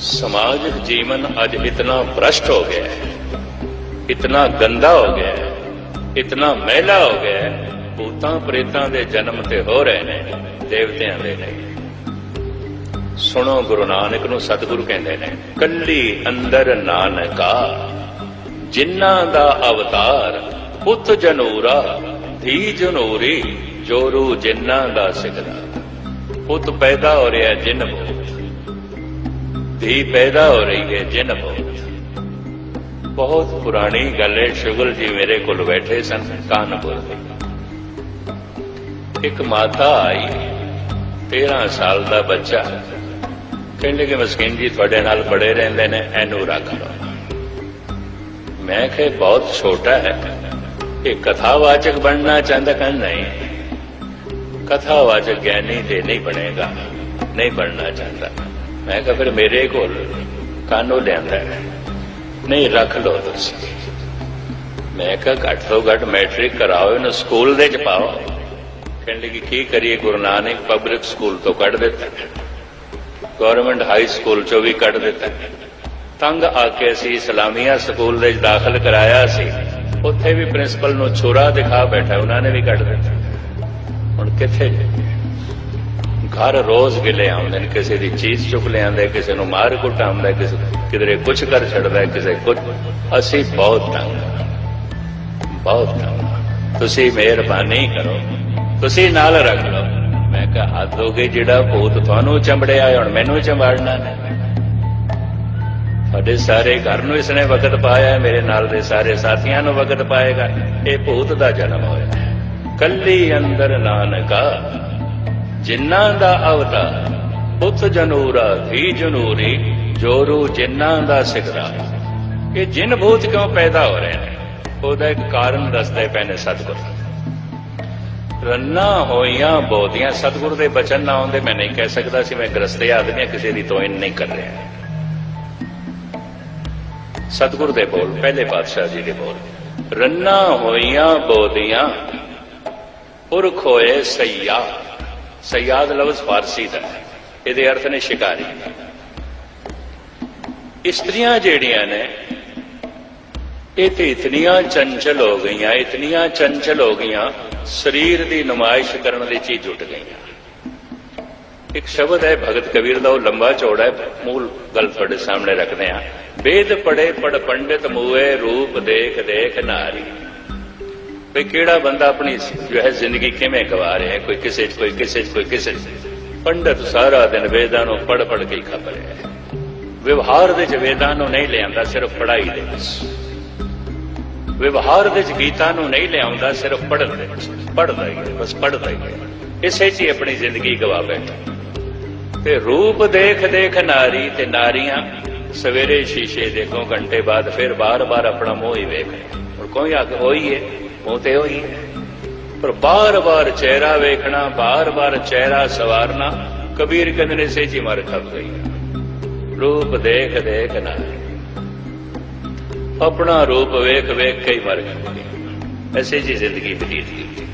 समाजिक जीवन आज इतना भ्रष्ट हो गया है इतना गंदा हो गया है इतना मैला हो गया है ਭੂਤਾਂ ਪ੍ਰੇਤਾਂ ਦੇ ਜਨਮ ਤੇ ਹੋ ਰਹੇ ਨੇ ਦੇਵਤਿਆਂ ਦੇ ਨਹੀਂ ਸੁਣੋ ਗੁਰੂ ਨਾਨਕ ਨੂੰ ਸਤਿਗੁਰੂ ਕਹਿੰਦੇ ਨੇ ਕੱਲੀ ਅੰਦਰ ਨਾਨਕਾ ਜਿਨ੍ਹਾਂ ਦਾ ਅਵਤਾਰ ਪੁੱਤ ਜਨੂਰਾ ਧੀ ਜਨੂਰੀ ਜੋਰੂ ਜਿਨ੍ਹਾਂ ਦਾ ਸਿਕਰਾ ਪੁੱਤ ਪੈਦਾ ਹੋ ਰਿਹਾ ਜਿਨ ਬੋਧ ਧੀ ਪੈਦਾ ਹੋ ਰਹੀ ਹੈ, ਜਿਨ ਬੋਧ ਬਹੁਤ ਪੁਰਾਣੀ ਗੱਲ ਹੈ, ਸ਼ੁਗਲ ਜੀ ਮੇਰੇ ਕੋਲ ਬੈਠੇ ਸਨ, ਕਾਨਪੁਰ ਦੇ। ਇੱਕ ਮਾਤਾ ਆਈ 13 ਸਾਲ ਦਾ ਬੱਚਾ। ਕਹਿੰਦੇ ਕਿ ਮਸਕੀਨ ਜੀ ਤੁਹਾਡੇ ਨਾਲ ਬੜੇ ਰਹਿੰਦੇ ਨੇ, ਇਹਨੂੰ ਰੱਖ ਲਓ। ਮੈਂ ਕਿਹਾ, ਬਹੁਤ ਛੋਟਾ ਹੈ, ਇਹ ਕਥਾਵਾਚਕ ਬਣਨਾ ਚਾਹੁੰਦਾ ਕਿ ਨਹੀਂ, ਕਥਾਵਾਚਕ ਗਿਆਨੀ ਤੇ ਨਹੀਂ ਬਣੇਗਾ, ਨਹੀਂ ਬਣਨਾ ਚਾਹੁੰਦਾ। ਮੈਂ ਕਿਹਾ ਫਿਰ ਮੇਰੇ ਕੋਲ ਕਾਨੋ ਲਿਆਂਦਾ ਨਹੀਂ, ਰੱਖ ਲਓ ਤੁਸੀਂ। ਮੈਂ ਕਿਹਾ ਘੱਟ ਤੋਂ ਘੱਟ ਮੈਟ੍ਰਿਕ ਕਰਾਓ, ਇਹਨੂੰ ਸਕੂਲ ਦੇ ਚ ਪਾਓ। ਕਹਿਣ ਲੱਗੀ, ਕੀ ਕਰੀਏ? ਗੁਰੂ ਨਾਨਕ ਪਬਲਿਕ ਸਕੂਲ ਤੋਂ ਕੱਢ ਦਿੱਤਾ। ਗਵਰਨਮੈਂਟ ਹਾਈ ਸਕੂਲ ਚੋਂ ਵੀ ਕੱਢ ਦਿੱਤਾ। ਤੰਗ ਆ ਕੇ ਅਸੀਂ ਇਸਲਾਮੀਆ ਸਕੂਲ ਦੇ ਦਾਖਲ ਕਰਾਇਆ ਸੀ। ਉੱਥੇ ਵੀ ਪ੍ਰਿੰਸੀਪਲ ਨੂੰ ਛੁਰਾ ਦਿਖਾ ਬੈਠਾ, ਉਹਨਾਂ ਨੇ ਵੀ ਕੱਢ ਦਿੱਤਾ। ਹੁਣ ਕਿੱਥੇ ਘਰ ਰੋਜ਼ ਗਿਲੇ ਆਉਂਦੇ ਨੇ, ਕਿਸੇ ਦੀ ਚੀਜ਼ ਚੁੱਕ ਲਿਆਂਦੇ ਕਿਸੇ ਨੂੰ ਮਾਰ ਕੁੱਟ ਆਉਂਦਾ, ਕਿਸੇ ਕਿਧਰੇ ਕੁਝ ਕਰ ਛੱਡਦਾ, ਕਿਸੇ ਕੁਝ ਅਸੀਂ ਬਹੁਤ ਤੰਗ ਬਹੁਤ ਤੰਗ ਤੁਸੀਂ ਮਿਹਰਬਾਨੀ ਕਰੋ। ਤੁਸੀਂ ਨਾਲ ਰੱਖ ਲਓ। ਮੈਂ ਕਿਹਾ ਆਦੋਗੇ ਜਿਹੜਾ ਭੂਤ ਤੁਹਾਨੂੰ ਚੰਬੜਿਆ ਹੁਣ ਮੈਨੂੰ ਚੰਬੜਨਾ ਨੇ ਤੁਹਾਡੇ ਸਾਰੇ ਘਰ ਨੂੰ ਇਸਨੇ ਵਕਤ ਪਾਇਆ ਮੇਰੇ ਨਾਲ ਦੇ ਸਾਰੇ ਸਾਥੀਆਂ ਨੂੰ ਵਕਤ ਪਾਏਗਾ। ਇਹ ਭੂਤ ਦਾ ਜਨਮ ਹੋਇਆ ਕੱਲੀ ਅੰਦਰ ਨਾਨਕਾ ਜਿਨ੍ਹਾਂ ਦਾ ਅਵਤਾਰ ਪੁੱਤ ਜਨੂਰਾ ਧੀ ਜਨੂਰੀ ਜੋਰੂ ਜਿਨ੍ਹਾਂ ਦਾ ਸਿਕਰਾ ਇਹ ਜਿਨ ਭੂਤ ਕਿਉਂ ਪੈਦਾ ਹੋ ਰਹੇ ਨੇ? ਉਹਦਾ ਇੱਕ ਕਾਰਨ ਦੱਸਦੇ ਪਏ ਨੇ ਸਤਿਗੁਰੂ। ਰੰਨਾ ਹੋਈਆਂ ਬੋਧੀਆਂ ਸਤਿਗੁਰ ਦੇ ਬਚਨ ਨਾ ਆਉਂਦੇ ਮੈਂ ਨਹੀਂ ਕਹਿ ਸਕਦਾ ਸੀ ਮੈਂ ਗ੍ਰਸਤੇ ਆਦਮੀ ਹਾਂ, ਕਿਸੇ ਦੀ ਤੋਇਨ ਨਹੀਂ ਕਰ ਰਿਹਾ। ਸਤਿਗੁਰ ਦੇ ਬੋਲ ਪਹਿਲੇ ਪਾਤਸ਼ਾਹ ਜੀ ਦੇ ਬੋਲ। ਰੰਨਾ ਹੋਈਆਂ ਬੋਧੀਆਂ ਪੁਰਖ ਹੋਏ ਸਈਆ। ਸਯਾਦ ਲਫ਼ਜ਼ ਫਾਰਸੀ ਦਾ ਹੈ। ਇਹਦੇ ਅਰਥ ਨੇ ਸ਼ਿਕਾਰੀ ਇਸਤਰੀਆਂ ਜਿਹੜੀਆਂ ਨੇ, ਇਹ ਤੇ ਇਤਨੀਆਂ ਚੰਚਲ ਹੋ ਗਈਆਂ, ਇਤਨੀਆਂ ਚੰਚਲ ਹੋ ਗਈਆਂ, ਸਰੀਰ ਦੀ ਨੁਮਾਇਸ਼ ਕਰਨ ਦੇ ਚੀਜ਼ ਜੁਟ ਗਈਆਂ। ਇੱਕ ਸ਼ਬਦ ਹੈ, ਭਗਤ ਕਬੀਰ ਦਾ, ਉਹ ਲੰਬਾ ਚੌੜਾ ਹੈ, ਮੂਲ ਗੱਲ ਤੁਹਾਡੇ ਸਾਹਮਣੇ ਰੱਖਦੇ ਆ ਵੇਦ ਪੜੇ ਪੜ ਪੰਡਿਤ ਮੂਏ ਰੂਪ ਦੇਖ ਦੇਖ ਨਾਰੀ। ਵੀ ਕਿਹੜਾ ਬੰਦਾ ਆਪਣੀ ਜੋ ਹੈ ਜ਼ਿੰਦਗੀ ਕਿਵੇਂ ਗਵਾ ਰਿਹਾ ਕੋਈ ਕਿਸੇ 'ਚ, ਕੋਈ ਕਿਸੇ 'ਚ, ਕੋਈ ਕਿਸੇ 'ਚ। ਪੰਡਤ ਸਾਰਾ ਦਿਨ ਵੇਦਾਂ ਨੂੰ ਪੜ ਪੜ ਕੇ ਹੀ ਖਪ ਰਿਹਾ ਹੈ। ਵਿਵਹਾਰ ਦੇ ਚ ਵੇਦਾਂ ਨੂੰ ਨਹੀਂ ਲਿਆਂਦਾ ਸਿਰਫ ਪੜ੍ਹਾਈ ਦੇ ਵਿੱਚ। ਵਿਵਹਾਰ ਦੇ ਚ ਗੀਤਾ ਨੂੰ ਨਹੀਂ ਲਿਆਉਂਦਾ, ਸਿਰਫ ਪੜ੍ਹਨ ਦੇ ਵਿੱਚ। ਹੀ ਬਸ ਪੜ੍ਹਦਾ ਹੀ ਇਸੇ 'ਚ ਹੀ ਆਪਣੀ ਜ਼ਿੰਦਗੀ ਗਵਾ ਬੈਠਾ। ਤੇ ਰੂਪ ਦੇਖ ਦੇਖ ਨਾਰੀ ਤੇ ਨਾਰੀਆਂ, ਸਵੇਰੇ ਸ਼ੀਸ਼ੇ ਦੇਖੋ, ਘੰਟੇ ਬਾਅਦ ਫਿਰ ਬਾਰ-ਬਾਰ ਆਪਣਾ ਮੂੰਹ ਹੀ ਵੇਖ ਹੁਣ ਕੋਈ ਆ ਹੋਈ ਏ? ਮੂੰਹ ਤੇ ਹੋਈ ਪਰ ਬਾਰ-ਬਾਰ ਚਿਹਰਾ ਵੇਖਣਾ ਬਾਰ-ਬਾਰ ਚਿਹਰਾ ਸਵਾਰਨਾ, ਕਬੀਰ ਕਹਿੰਦੇ ਨੇ ਸੇ ਜੀ ਮਰ ਖਪ ਗਈ। ਰੂਪ ਦੇਖ ਦੇਖ ਨਾਰੀ ਆਪਣਾ ਰੂਪ ਵੇਖ ਵੇਖ ਕੇ ਹੀ ਮਰ ਗਈ ਐਸੇ ਜੀ ਜ਼ਿੰਦਗੀ ਬਤੀਤ ਕੀਤੀ।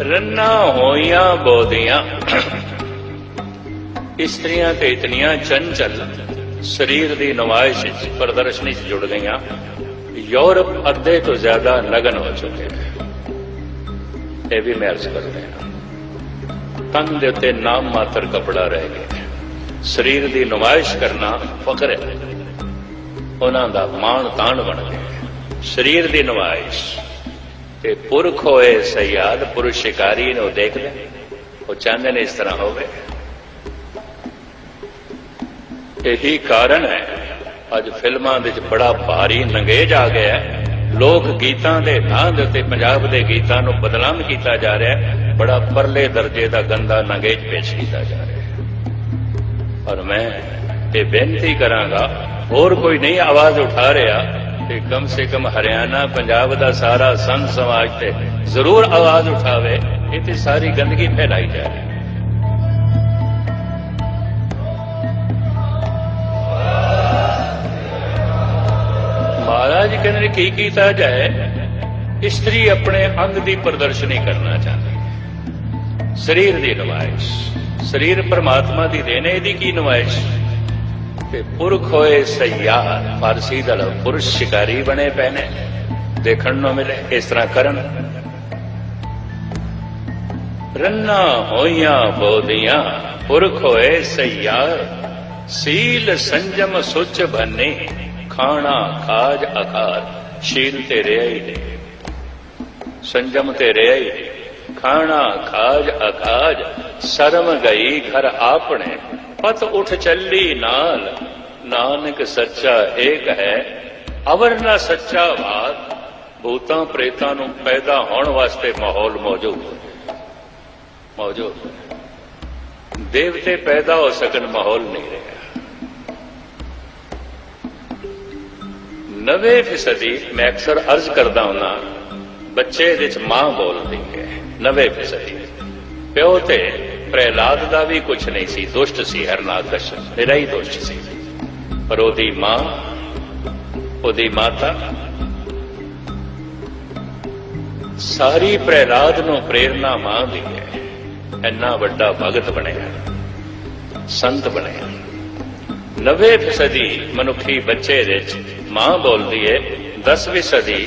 ਰੰਨਾ ਹੋਈਆਂ ਬੋਧੀਆਂ। ਇਸਤਰੀਆਂ ਤੇ ਇਤਨੀਆਂ ਚੰਚਲ। ਸਰੀਰ ਦੀ ਨੁਮਾਇਸ਼ ਵਿੱਚ, ਪ੍ਰਦਰਸ਼ਨੀ 'ਚ ਜੁੜ ਗਈਆਂ। ਯੂਰਪ ਅੱਧੇ ਤੋਂ ਜ਼ਿਆਦਾ ਨਗਨ ਹੋ ਚੁੱਕੇ ਨੇ। ਇਹ ਵੀ ਮੈਂ ਅਰਜ਼ ਕਰਦਾ ਹਾਂ। ਤਨ ਦੇ ਉੱਤੇ ਨਾਮ ਮਾਤਰ ਕਪੜਾ ਰਹਿ ਗਿਆ ਸਰੀਰ ਦੀ ਨੁਮਾਇਸ਼ ਕਰਨਾ ਫਖਰ ਹੈ। ਉਹਨਾਂ ਦਾ ਮਾਣ ਤਾਣ ਬਣ ਗਿਆ ਸਰੀਰ ਦੀ ਨੁਮਾਇਸ਼। ਤੇ ਪੁਰਖ ਹੋਏ ਸਯਾਦ, ਪੁਰਸ਼ ਸ਼ਿਕਾਰੀ ਨੂੰ ਦੇਖਦੇ ਉਹ ਚਾਹੁੰਦੇ ਨੇ ਇਸ ਤਰ੍ਹਾਂ ਹੋਵੇ ਇਹੀ ਕਾਰਨ ਹੈ ਅੱਜ ਫਿਲਮਾਂ ਵਿੱਚ ਬੜਾ ਭਾਰੀ ਨੰਗੇਜ ਆ ਗਿਆ ਲੋਕ ਗੀਤਾਂ ਦੇ ਨਾਂ ਦੇ ਉੱਤੇ ਪੰਜਾਬ ਦੇ ਗੀਤਾਂ ਨੂੰ ਬਦਨਾਮ ਕੀਤਾ ਜਾ ਰਿਹਾ ਹੈ। ਬੜਾ ਪਰਲੇ ਦਰਜੇ ਦਾ ਗੰਦਾ ਨੰਗੇਜ ਪੇਸ਼ ਕੀਤਾ ਜਾ ਰਿਹਾ ਹੈ। ਔਰ ਮੈਂ ਇਹ ਬੇਨਤੀ ਕਰਾਂਗਾ, ਹੋਰ ਕੋਈ ਨਹੀਂ ਆਵਾਜ਼ ਉਠਾ ਰਿਹਾ ਤੇ ਕਮ ਸੇ ਕਮ ਹਰਿਆਣਾ, ਪੰਜਾਬ ਦਾ ਸਾਰਾ ਸੰਤ ਸਮਾਜ ਤੇ ਜ਼ਰੂਰ ਆਵਾਜ਼ ਉਠਾਵੇ। ਇਹ ਤੇ ਸਾਰੀ ਗੰਦਗੀ ਫੈਲਾਈ ਜਾ ਰਹੀ ਕਹਿੰਦੇ ਨੇ ਕੀ ਕੀਤਾ ਜਾਏ? ਇਸਤਰੀ ਆਪਣੇ ਅੰਗ ਦੀ ਪ੍ਰਦਰਸ਼ਨੀ ਕਰਨਾ ਚਾਹੁੰਦੀ ਸਰੀਰ ਦੀ ਨੁਮਾਇਸ਼ ਸਰੀਰ ਪਰਮਾਤਮਾ ਦੀ ਦੇਣ ਹੈ, ਇਹਦੀ ਕੀ ਨੁਮਾਇਸ਼ ਤੇ ਪੁਰਖ ਹੋਏ ਸਯਾਰ ਫਾਰਸੀ ਦਾ ਪੁਰਸ਼ ਸ਼ਿਕਾਰੀ ਬਣੇ ਪਏ ਦੇਖਣ ਨੂੰ ਮਿਲੇ ਇਸ ਤਰ੍ਹਾਂ ਕਰਨ। ਰੰਨਾ ਹੋਈਆਂ ਬੋਦੀਆਂ ਪੁਰਖ ਹੋਏ ਸਯਾਰ ਸੀਲ ਸੰਜਮ ਸੁਚ ਬੰਨੇ। ਖਾਣਾ ਖਾਜ ਆਕਾਰ ਸ਼ੀਲ ਤੇ ਰਿਹਾ ਹੀ ਨੇ ਸੰਜਮ ਤੇ ਰਿਹਾ ਹੀ ਨੇ ਖਾਣਾ ਖਾਜ ਆਕਾਜ ਸ਼ਰਮ ਗਈ ਘਰ ਆਪਣੇ। ਪਤ ਉਠ ਚੱਲੀ ਨਾਲ, ਨਾਨਕ ਸੱਚਾ ਏਕ ਹੈ ਅਵਰ ਨਾ ਸੱਚਾ ਬਾਤ, ਭੂਤਾਂ ਪ੍ਰੇਤਾਂ ਨੂੰ ਪੈਦਾ ਹੋਣ ਵਾਸਤੇ ਮਾਹੌਲ ਮੌਜੂਦ। ਮੌਜੂਦ। ਦੇਵਤੇ ਪੈਦਾ ਹੋ ਸਕਣ, ਮਾਹੌਲ ਨਹੀਂ ਰਿਹਾ। ਨਵੇਂ ਫੀਸਦੀ ਮੈਂ ਅਕਸਰ ਅਰਜ਼ ਕਰਦਾ ਹੁన్నా ਬੱਚੇ ਦੇ ਚ ਮਾਂ ਬੋਲਦੀ ਹੈ, ਨਵੇਂ ਫੀਸਦੀ। ਪਿਓ ਤੇ ਪ੍ਰਹਿਲਾਦ ਦਾ ਵੀ ਕੁਝ ਨਹੀਂ ਸੀ, ਦੁਸ਼ਟ ਸੀ ਹਰਨਾਕਸ਼ ਮੇਰਾ ਹੀ ਦੁਸ਼ਟ ਸੀ। ਪਰ ਉਹਦੀ ਮਾਂ, ਉਹਦੀ ਮਾਤਾ, ਸਾਰੀ ਪ੍ਰਹਿਲਾਦ ਨੂੰ ਪ੍ਰੇਰਣਾ ਮਾਂ ਦੀ ਹੈ, ਇੰਨਾ ਵੱਡਾ ਭਗਤ ਬਣਿਆ, ਸੰਤ ਬਣਿਆ। ਨਵੇਂ ਸਦੀ ਮਨੁੱਖੀ ਬੱਚੇ ਵਿੱਚ ਮਾਂ ਬੋਲਦੀ ਏ 10ਵੀਂ ਸਦੀ,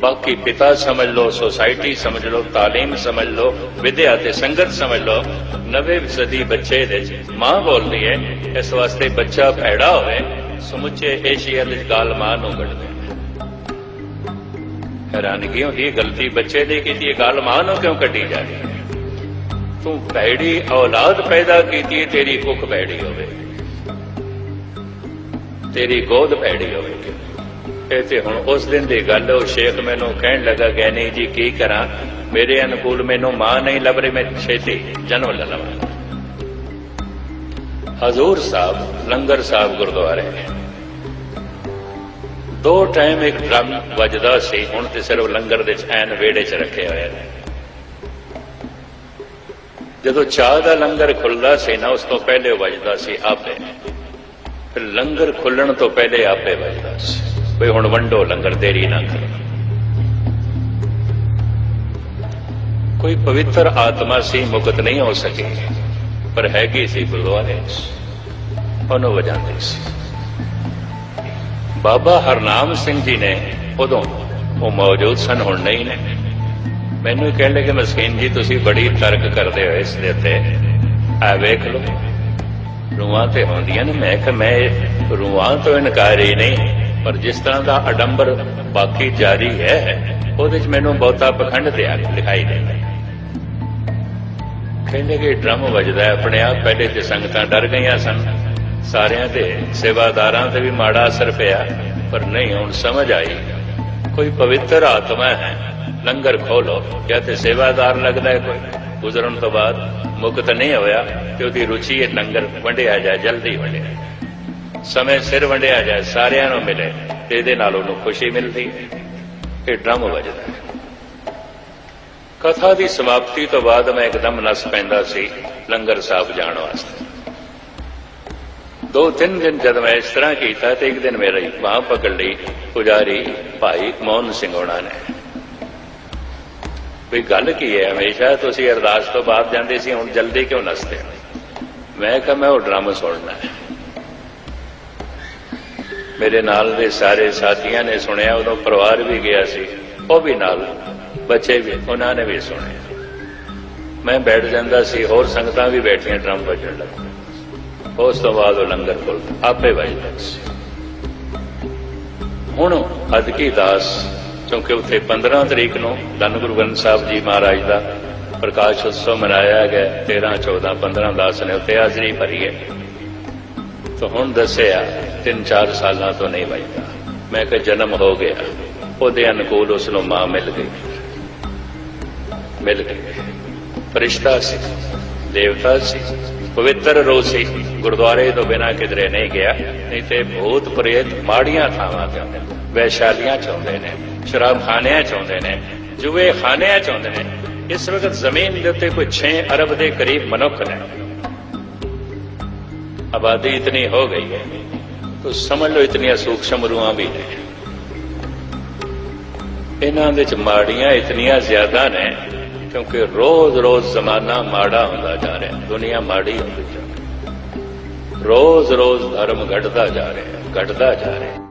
ਬਾਕੀ ਪਿਤਾ ਸਮਝ ਲਓ ਸੋਸਾਇਟੀ ਸਮਝ ਲਓ, ਤਾਲੀਮ ਸਮਝ ਲਓ, ਵਿਦਿਆ ਤੇ ਸੰਗਤ ਸਮਝ ਲਓ, ਨਵੇਂ ਸਦੀ ਬੱਚੇ ਦੇ ਮਾਂ ਬੋਲਦੀ ਹੈ ਇਸ ਵਾਸਤੇ ਬੱਚਾ ਭੈੜਾ ਹੋਵੇ, ਸਮੁੱਚੇ ਏਸ਼ੀਆ ਦੇ ਗਾਲ ਮਾਂ ਨੂੰ ਕੱਢਦੇ ਹੈਰਾਨਗੀ ਹੁੰਦੀ ਹੈ ਗਲਤੀ ਬੱਚੇ ਦੀ ਕੀਤੀ ਹੈ ਗਾਲ ਮਾਂ ਨੂੰ ਕਿਉਂ ਕੱਢੀ ਜਾ ਰਹੀ ਤੂੰ ਭੈੜੀ ਔਲਾਦ ਪੈਦਾ ਕੀਤੀ ਤੇਰੀ ਕੁੱਖ ਭੈੜੀ ਹੋਵੇ। ਤੇਰੀ ਗੋਦ ਭੈੜੀ ਹੋਵੇ ਇਹ ਤੇ ਹੁਣ ਉਸ ਦਿਨ ਦੀ ਗੱਲ, ਉਹ ਸ਼ੇਖ ਮੈਨੂੰ ਕਹਿਣ ਲੱਗਾ ਗੈਨੀ ਜੀ, ਕੀ ਕਰਾਂ? ਮੇਰੇ ਅਨੁਕੂਲ ਮੈਨੂੰ ਮਾਂ ਨਹੀਂ ਲੱਭ ਰਹੀ, ਮੈਂ ਛੇਤੀ ਜਨਮ ਲੈ ਲਵਾਂ। ਹਜ਼ੂਰ ਸਾਹਿਬ, ਲੰਗਰ ਸਾਹਿਬ ਗੁਰਦੁਆਰੇ। ਦੋ ਟਾਈਮ ਇੱਕ ਡਰਮ ਵੱਜਦਾ ਸੀ, ਹੁਣ ਤੇ ਸਿਰਫ ਲੰਗਰ ਦੇ ਚ ਐਨ ਵੇੜੇ ਚ ਰੱਖੇ ਹੋਏ ਨੇ। ਜਦੋਂ ਚਾਹ ਦਾ ਲੰਗਰ ਖੁੱਲਦਾ ਸੀ ਨਾ, ਉਸ ਤੋਂ ਪਹਿਲੇ ਵੱਜਦਾ ਸੀ ਆਪੇ। ਫਿਰ ਲੰਗਰ ਖੁੱਲਣ ਤੋਂ ਪਹਿਲੇ ਆਪੇ ਵੱਜਦਾ ਸੀ। ਵੀ ਹੁਣ ਵੰਡੋ ਲੰਗਰ, ਦੇਰੀ ਨਾ ਕਰੋ। ਕੋਈ ਪਵਿੱਤਰ ਆਤਮਾ ਸੀ, ਮੁਕਤ ਨਹੀਂ ਹੋ ਸਕੀ, ਪਰ ਹੈਗੀ ਸੀ ਗੁਰਦੁਆਰੇ ਉਹਨੂੰ ਵਜਾਉਂਦੇ ਸੀ। ਬਾਬਾ ਹਰਨਾਮ ਸਿੰਘ ਜੀ ਨੇ ਉਦੋਂ, ਉਹ ਮੌਜੂਦ ਸਨ, ਹੁਣ ਨਹੀਂ ਨੇ। ਮੈਨੂੰ ਕਹਿਣ ਲੱਗੇ, ਮਸਕੀਨ ਜੀ, ਤੁਸੀਂ ਬੜੀ ਤਰਕ ਕਰਦੇ ਹੋ ਇਸ ਦੇ ਉੱਤੇ। ਆ ਵੇਖ ਲਓ। ਰੂਹਾਂ ਤੇ ਹੁੰਦੀਆਂ ਨੇ। ਮੈਂ ਕਿ ਮੈਂ ਰੂਹਾਂ ਤੋਂ ਇਨਕਾਰ ਹੀ ਨਹੀਂ, ਪਰ ਜਿਸ ਤਰ੍ਹਾਂ ਦਾ ਅਡੰਬਰ ਬਾਕੀ ਜਾਰੀ ਹੈ, ਉਹਦੇ ਚ ਮੈਨੂੰ ਬਹੁਤਾ ਪਖੰਡ ਤੇ ਆ ਲਿਖਾਈ ਦਿੰਦਾ ਕਹਿੰਦੇ ਕਿ ਡਰਮ ਵੱਜਦਾ ਆਪਣੇ ਆਪ ਪਹਿਲੇ ਤੇ ਸੰਗਤਾਂ ਡਰ ਗਈਆਂ ਸਨ। ਸਾਰਿਆਂ ਤੇ ਸੇਵਾਦਾਰਾਂ ਤੇ ਵੀ ਮਾੜਾ ਅਸਰ ਪਿਆ, ਪਰ ਨਹੀਂ, ਹੁਣ ਸਮਝ ਆਈ। ਕੋਈ ਪਵਿੱਤਰ ਆਤਮਾ ਹੈ, ਲੰਗਰ ਖੋਲੋ, ਜਾਂ ਸੇਵਾਦਾਰ ਲੱਗਦਾ ਹੈ ਕੋਈ। ਗੁਜ਼ਰਨ ਤੋਂ ਬਾਅਦ ਮੁਕਤ ਨਹੀਂ ਹੋਇਆ ਤੇ ਉਹਦੀ ਰੁਚੀ ਹੈ ਲੰਗਰ ਵੰਡਿਆ ਜਾਏ, ਜਲਦੀ ਵੰਡਿਆ ਸਮੇਂ ਸਿਰ ਵੰਡਿਆ ਜਾਏ, ਸਾਰਿਆਂ ਨੂੰ ਮਿਲੇ ਤੇ ਇਹਦੇ ਨਾਲ ਉਹਨੂੰ ਖੁਸ਼ੀ ਮਿਲਦੀ ਹੈ ਡਰਮ ਵੱਜਦਾ ਕਥਾ ਦੀ ਸਮਾਪਤੀ ਤੋਂ ਬਾਅਦ ਮੈਂ ਇੱਕਦਮ ਨਸ ਪੈਂਦਾ ਸੀ ਲੰਗਰ ਸਾਹਿਬ ਜਾਣ ਵਾਸਤੇ। ਦੋ ਤਿੰਨ ਦਿਨ ਜਦ ਮੈਂ ਇਸ ਤਰ੍ਹਾਂ ਕੀਤਾ ਤੇ ਇੱਕ ਦਿਨ ਮੇਰੀ ਬਾਹ ਪਕੜ ਲਈ ਪੁਜਾਰੀ ਭਾਈ ਮੋਹਨ ਸਿੰਘ ਹੋਣਾ ਨੇ। ਵੀ ਗੱਲ ਕੀ ਹੈ? ਹਮੇਸ਼ਾ ਤੁਸੀਂ ਅਰਦਾਸ ਤੋਂ ਬਾਅਦ ਜਾਂਦੇ ਸੀ, ਹੁਣ ਜਲਦੀ ਕਿਉਂ ਨਸਦੇ ਮੈਂ ਕਿਹਾ, ਮੈਂ ਉਹ ਡਰਾਮਾ ਸੁਣਨਾ ਹੈ। ਮੇਰੇ ਨਾਲ ਦੇ ਸਾਰੇ ਸਾਥੀਆਂ ਨੇ ਸੁਣਿਆ, ਉਦੋਂ ਪਰਿਵਾਰ ਵੀ ਗਿਆ ਸੀ, ਉਹ ਵੀ ਨਾਲ, ਬੱਚੇ ਵੀ, ਉਹਨਾਂ ਨੇ ਵੀ ਸੁਣਿਆ। ਮੈਂ ਬੈਠ ਜਾਂਦਾ ਸੀ, ਹੋਰ ਸੰਗਤਾਂ ਵੀ ਬੈਠੀਆਂ, ਡਰਮ ਵੱਜਣ ਲੱਗ ਉਸ ਤੋਂ ਬਾਅਦ ਉਹ ਲੰਗਰ ਖੁੱਲ ਆਪੇ ਵੱਜਦਾ ਸੀ। ਹੁਣ ਅਦਕੀ ਦਾਸ ਕਿਉਂਕਿ ਉੱਥੇ 15 ਤਰੀਕ ਨੂੰ ਧੰਨ ਗੁਰੂ ਗ੍ਰੰਥ ਸਾਹਿਬ ਜੀ ਮਹਾਰਾਜ ਦਾ ਪ੍ਰਕਾਸ਼ ਉਤਸਵ ਮਨਾਇਆ ਗਿਆ 13 14 15 ਦਾਸ ਨੇ ਉੱਥੇ ਹਾਜ਼ਰੀ ਭਰੀ ਹੈ। ਤਾਂ ਹੁਣ ਦੱਸਿਆ 3-4 ਸਾਲਾਂ ਤੋਂ ਨਹੀਂ ਵੱਜਦਾ। ਮੈਂ ਕਿਹਾ ਜਨਮ ਹੋ ਗਿਆ। ਉਹਦੇ ਅਨੁਕੂਲ ਉਸ ਨੂੰ ਮਾਂ ਮਿਲ ਗਈ। ਮਿਲ ਗਈ। ਫਰਿਸ਼ਤਾ ਸੀ, ਦੇਵਤਾ ਸੀ, ਪਵਿੱਤਰ ਰੋਹ ਸੀ। ਗੁਰਦੁਆਰੇ ਤੋਂ ਬਿਨਾ ਕਿਧਰੇ ਨਹੀਂ ਗਿਆ। ਨਹੀਂ ਤੇ ਭੂਤ ਪ੍ਰੇਤ ਮਾੜੀਆਂ ਥਾਵਾਂ ਤੇ ਆਉਂਦੇ ਨੇ, ਵੈਸ਼ਾਲੀਆਂ ਚਾਹੁੰਦੇ ਨੇ। ਸ਼ਰਾਬ ਖਾਨਿਆਂ ਚਾਹੁੰਦੇ ਨੇ ਜੁਏ ਖਾਨਿਆਂ ਚਾਹੁੰਦੇ ਨੇ। ਇਸ ਵਕਤ ਜ਼ਮੀਨ ਦੇ ਉੱਤੇ ਕੋਈ 6 ਅਰਬ ਦੇ ਕਰੀਬ ਮਨੁੱਖ ਨੇ। ਆਬਾਦੀ ਇਤਨੀ ਹੋ ਗਈ ਹੈ, ਤੋ ਸਮਝ ਲਓ ਇਤਨੀਆਂ ਸੂਖਸ਼ਮ ਰੂਹਾਂ ਵੀ ਨੇ। ਇਹਨਾਂ ਦੇ ਚ ਮਾੜੀਆਂ ਇਤਨੀਆਂ ਜ਼ਿਆਦਾ ਨੇ, ਕਿਉਂਕਿ ਰੋਜ਼-ਰੋਜ਼ ਜ਼ਮਾਨਾ ਮਾੜਾ ਹੁੰਦਾ ਜਾ ਰਿਹਾ ਦੁਨੀਆ ਮਾੜੀ ਹੁੰਦੀ ਜਾ ਰਹੀ ਰੋਜ਼ ਰੋਜ਼ ਧਰਮ ਘਟਦਾ ਜਾ ਰਿਹਾ ਹੈ, ਘਟਦਾ ਜਾ ਰਿਹਾ